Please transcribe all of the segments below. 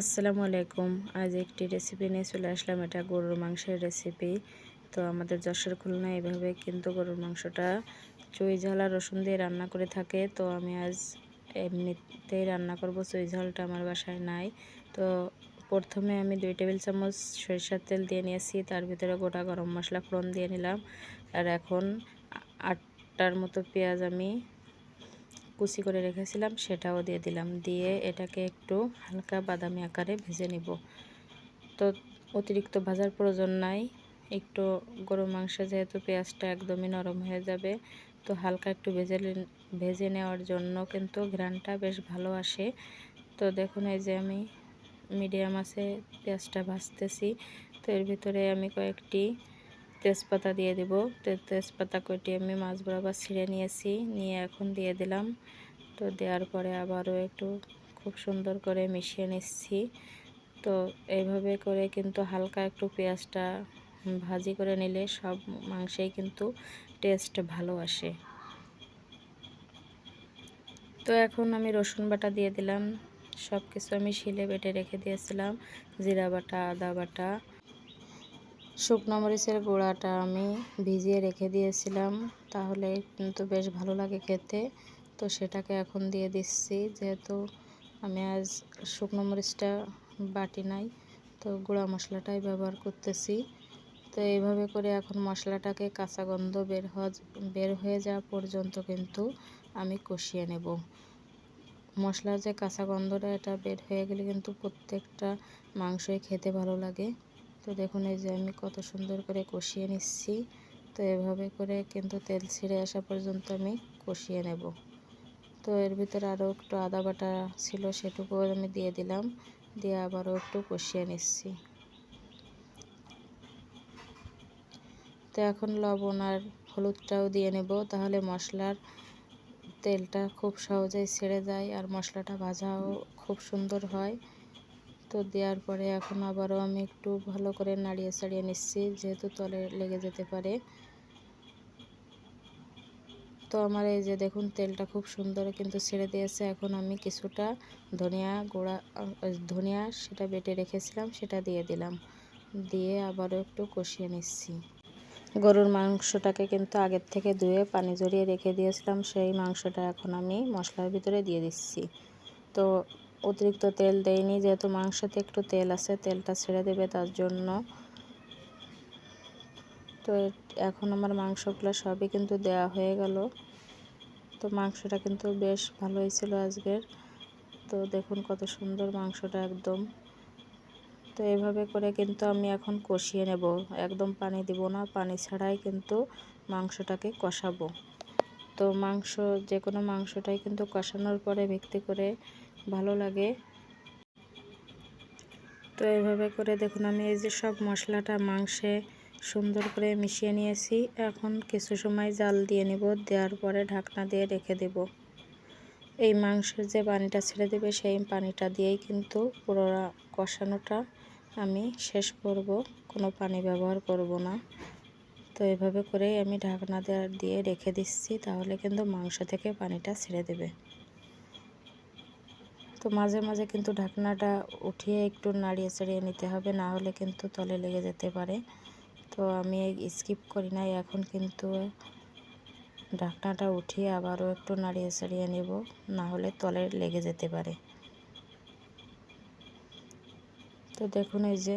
আসসালামু আলাইকুম। আজ একটি রেসিপি নিয়ে চলে আসলাম। এটা গরুর মাংসের রেসিপি তো আমাদের যশোর খুলনা এভাবে কিন্তু গরুর মাংসটা চুই ঝাল আর রসুন দিয়ে রান্না করে থাকে। তো আমি আজ এমনিতেই রান্না করব। চুই ঝালটা আমার বাসায় নাই। তো প্রথমে আমি দুই টেবিল চামচ সরিষার তেল দিয়ে নিয়েছি। তার ভিতরে গোটা গরম মশলা ফোড়ন দিয়ে নিলাম। আর এখন আটটার মতো পেঁয়াজ আমি কুচি করে রেখেছিলাম, সেটাও দিয়ে দিলাম। দিয়ে এটাকে একটু হালকা বাদামি আকারে ভেজে নিব। তো অতিরিক্ত ভাজার প্রয়োজন নাই। একটু গরু মাংসে যেহেতু পেঁয়াজটা একদমই নরম হয়ে যাবে, তো হালকা একটু ভেজে ভেজে নেওয়ার জন্য কিন্তু ঘ্রানটা বেশ ভালো আসে। তো দেখুন, এই যে আমি মিডিয়াম আছে পেঁয়াজটা ভাজতেছি। তো এর ভিতরে আমি কয়েকটি তেজপাতা দিয়ে দেব। তেজপাতা কটি আমি মাছ বরাবর ছিঁড়ে নিয়েছি, নিয়ে এখন দিয়ে দিলাম। তো দেওয়ার পরে আবারও একটু খুব সুন্দর করে মিশিয়ে নিচ্ছি। তো এইভাবে করে কিন্তু হালকা একটু পেঁয়াজটা ভাজি করে নিলে সব মাংসেই কিন্তু টেস্ট ভালো আসে। তো এখন আমি রসুন বাটা দিয়ে দিলাম। সব কিছু আমি শিলে বেটে রেখে দিয়েছিলাম। জিরা বাটা, আদা বাটা। শুকনো মরিচের গুঁড়াটা আমি ভিজিয়ে রেখে দিয়েছিলাম, তাহলে কিন্তু বেশ ভালো লাগে খেতে। তো সেটাকে এখন দিয়ে দিচ্ছি, যেহেতু আমি আজ শুকনো মরিচটা বাটি নাই, তো গুঁড়া মশলাটাই ব্যবহার করতেছি। তো এইভাবে করে এখন মশলাটাকে কাঁচা গন্ধ বের হওয়া, বের হয়ে যাওয়া পর্যন্ত কিন্তু আমি কষিয়ে নেব। মশলার যে কাঁচা গন্ধটা, এটা বের হয়ে গেলে কিন্তু প্রত্যেকটা মাংসই খেতে ভালো লাগে। তো দেখুন, এই যে আমি কত সুন্দর করে কষিয়ে নিচ্ছি। তো এভাবে করে কিন্তু তেল ছিঁড়ে আসা পর্যন্ত আমি কষিয়ে নেব। তো এর ভিতরে আরও একটু আদা বাটা ছিল সেটুকুও আমি দিয়ে দিলাম। দিয়ে আবারও একটু কষিয়ে নিচ্ছি। তো এখন লবণ আর হলুদটাও দিয়ে নেব, তাহলে মশলার তেলটা খুব সহজেই ছেড়ে যায় আর মশলাটা ভাজাও খুব সুন্দর হয়। তো দেওয়ার পরে এখন আবারও আমি একটু ভালো করে নাড়িয়ে ছাড়িয়ে নিচ্ছি, যেহেতু তলে লেগে যেতে পারে। তো আমার এই যে দেখুন, তেলটা খুব সুন্দর কিন্তু ছেড়ে দিয়েছে। এখন আমি কিছুটা ধনিয়া গোড়া ধনিয়া সেটা বেটে রেখেছিলাম, সেটা দিয়ে দিলাম। দিয়ে আবারও একটু কষিয়ে নিচ্ছি। গরুর মাংসটাকে কিন্তু আগের থেকে ধুয়ে পানি জড়িয়ে রেখে দিয়েছিলাম, সেই মাংসটা এখন আমি মশলার ভিতরে দিয়ে দিচ্ছি। তো অতিরিক্ত তেল দেয়নি, যেহেতু মাংসতে একটু তেল আছে, তেলটা ছেড়ে দেবে তার জন্য। তো এখন আমার মাংসগুলো সবই কিন্তু দেয়া হয়ে গেল। তো মাংসটা কিন্তু বেশ ভালো হয়েছিল আজকের। তো দেখুন কত সুন্দর মাংসটা একদম। তো এভাবে করে কিন্তু আমি এখন কষিয়ে নেব। একদম পানি দিব না, পানি ছাড়াই কিন্তু মাংসটাকে কষাবো। তো মাংস, যে কোনো মাংসটাই কিন্তু কষানোর পরে ভিত্তি করে ভালো লাগে। তো এভাবে করে দেখুন, আমি এই যে সব মশলাটা, মাংসে সুন্দর করে মিশিয়ে নিয়েছি। এখন কিছু সময় জাল দিয়ে নেব, দেওয়ার পরে ঢাকনা দিয়ে রেখে দেব। এই মাংসের যে পানিটা ছেড়ে দেবে, সেই পানিটা দিয়েই কিন্তু পুরো কষানোটা আমি শেষ করব, কোনো পানি ব্যবহার করব না। তো এভাবে করেই আমি ঢাকনা দিয়ে রেখে দিচ্ছি, তাহলে কিন্তু মাংস থেকে পানিটা ছেড়ে দেবে। তো মাঝে মাঝে কিন্তু ঢাকনাটা উঠিয়ে একটু নাড়িয়ে চাড়িয়ে নিতে হবে, না হলে কিন্তু তলে লেগে যেতে পারে। তো আমি স্কিপ করি না এখন কিন্তু ঢাকনাটা উঠিয়ে আবারও একটু নাড়িয়ে চাড়িয়ে নেব, না হলে তলে লেগে যেতে পারে। তো দেখুন এই যে,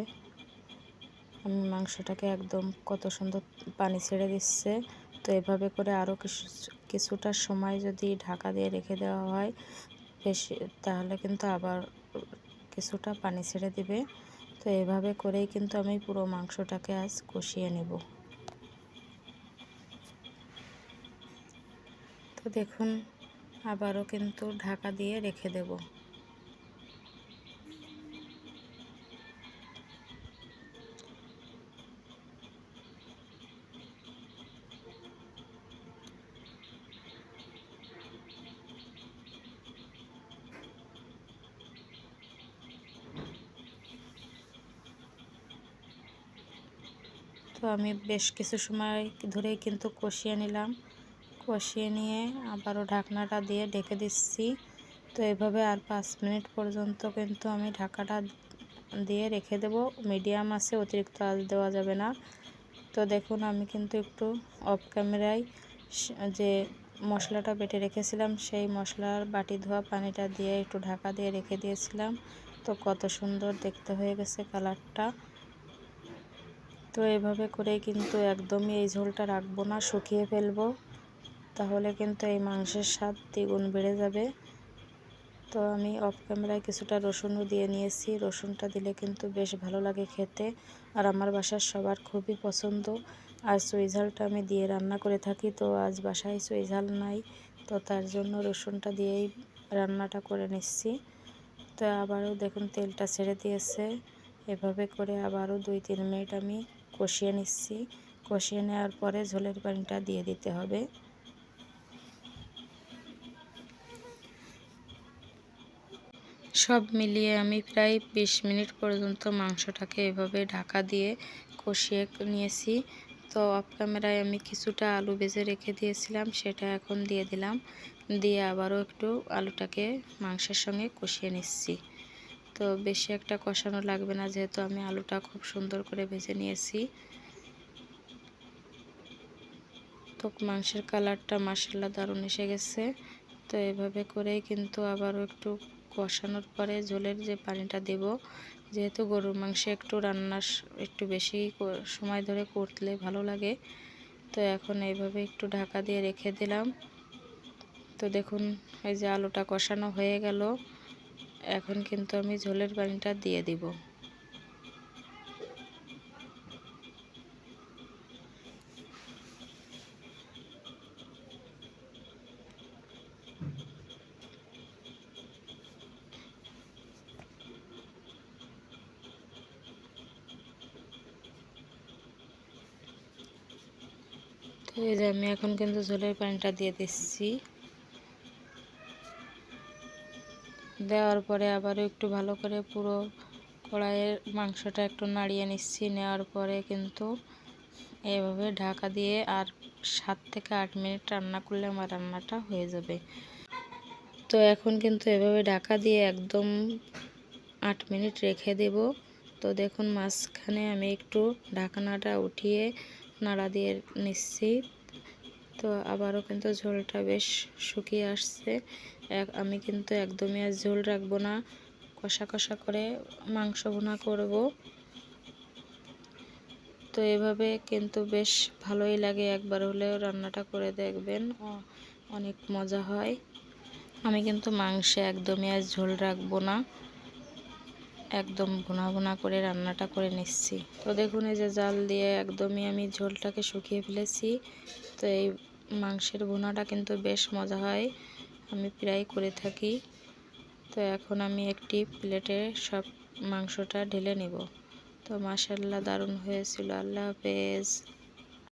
আমি মাংসটাকে একদম কত সুন্দর পানি ছেড়ে দিচ্ছে। তো এভাবে করে আরও কিছু, কিছুটা সময় যদি ঢাকা দিয়ে রেখে দেওয়া হয় বেশি তাহলে কিন্তু আবার কিছুটা পানি ছেড়ে দিবে। তো এভাবে করেই কিন্তু আমি পুরো মাংসটাকে আজ কষিয়ে নেব। তো দেখুন, আবারও কিন্তু ঢাকা দিয়ে রেখে দেব। তো আমি বেশ কিছু সময় ধরেই কিন্তু কষিয়ে নিলাম। কষিয়ে নিয়ে আবারও ঢাকনাটা দিয়ে ঢেকে দিচ্ছি। তো এভাবে আর পাঁচ মিনিট পর্যন্ত কিন্তু আমি ঢাকাটা দিয়ে রেখে দেব। মিডিয়াম আছে, অতিরিক্ত আজ দেওয়া যাবে না। তো দেখুন, আমি কিন্তু একটু অফ ক্যামেরায় যে মশলাটা বেটে রেখেছিলাম, সেই মশলার বাটি ধোয়া পানিটা দিয়ে একটু ঢাকা দিয়ে রেখে দিয়েছিলাম। তো কত সুন্দর দেখতে হয়ে গেছে কালারটা তো এভাবে করে কিন্তু একদমই এই ঝোলটা রাখব না, শুকিয়ে ফেলব। তাহলে কিন্তু এই মাংসের স্বাদ দ্বিগুণ বেড়ে যাবে। তো আমি অফ ক্যামেরায় কিছুটা রসুনও দিয়ে নিয়েছি। রসুনটা দিলে কিন্তু বেশ ভালো লাগে খেতে। আর আমার বাসার সবার খুবই পছন্দ। আর সুইঝালটা আমি দিয়ে রান্না করে থাকি, তো আজ বাসায় সুইঝাল নাই। তো তার জন্য রসুনটা দিয়েই রান্নাটা করে নিচ্ছি। তো আবারও দেখুন, তেলটা ছেড়ে দিয়েছে। এভাবে করে আবারও দুই তিন মিনিট আমি কষিয়ে নিচ্ছি। কষিয়ে নেওয়ার পরে ঝোলের পানিটা দিয়ে দিতে হবে। সব মিলিয়ে আমি প্রায় বিশ মিনিট পর্যন্ত মাংসটাকে এভাবে ঢাকা দিয়ে কষিয়ে নিয়েছি। তো অফ ক্যামেরায় আমি কিছুটা আলু বেজে রেখে দিয়েছিলাম, সেটা এখন দিয়ে দিলাম। দিয়ে আবারও একটু আলুটাকে মাংসের সঙ্গে কষিয়ে নিচ্ছি। তো বেশি একটা কষানো লাগবে না, যেহেতু আমি আলুটা খুব সুন্দর করে ভেজে নিয়েছি। তো মাংসের কালারটা মাসাল্লা দারুণ এসে গেছে। তো এভাবে করেই কিন্তু আবারও একটু কষানোর পরে ঝোলের যে পানিটা দেব, যেহেতু গরুর মাংসে একটু রান্নার একটু বেশি সময় ধরে করলে ভালো লাগে। তো এখন এইভাবে একটু ঢাকা দিয়ে রেখে দিলাম। তো দেখুন, এই যে আলুটা কষানো হয়ে গেল। এখন কিন্তু আমি ঝোলের পানিটা দিয়ে দিব। তো এই যে আমি এখন কিন্তু ঝোলের পানিটা দিয়ে দিচ্ছি। দেওয়ার পরে আবারও একটু ভালো করে পুরো কড়াইয়ের মাংসটা একটু নাড়িয়ে নিচ্ছি। নেওয়ার পরে কিন্তু এভাবে ঢাকা দিয়ে আর সাত থেকে আট মিনিট রান্না করলে আমার রান্নাটা হয়ে যাবে। তো এখন কিন্তু এভাবে ঢাকা দিয়ে একদম আট মিনিট রেখে দেব। তো দেখুন মাঝখানে আমি একটু ঢাকনাটা উঠিয়ে নাড়া দিয়ে নিচ্ছি। তো আবারও কিন্তু ঝোলটা বেশ শুকিয়ে আসছে। আমি কিন্তু একদমই আর ঝোল রাখব না। কষা কষা করে মাংস ভুনা করব। তো এভাবে কিন্তু বেশ ভালোই লাগে। একবার হলেও রান্নাটা করে দেখবেন। অনেক মজা হয়। আমি কিন্তু মাংসে একদমই আর ঝোল রাখব না। একদম ভুনা ভুনা করে রান্নাটা করে নিচ্ছি। তো দেখুন এই যে জাল দিয়ে একদমই আমি ঝোলটাকে শুকিয়ে ফেলেছি। তো এই মাংসের ভুনাটা কিন্তু বেশ মজা হয়। আমি প্রায় করে থাকি। তো এখন আমি একটি প্লেটে সব মাংসটা ঢেলে নেব। তো মাসাল্লাহ দারুণ হয়েছিল। আল্লাহ হাফেজ।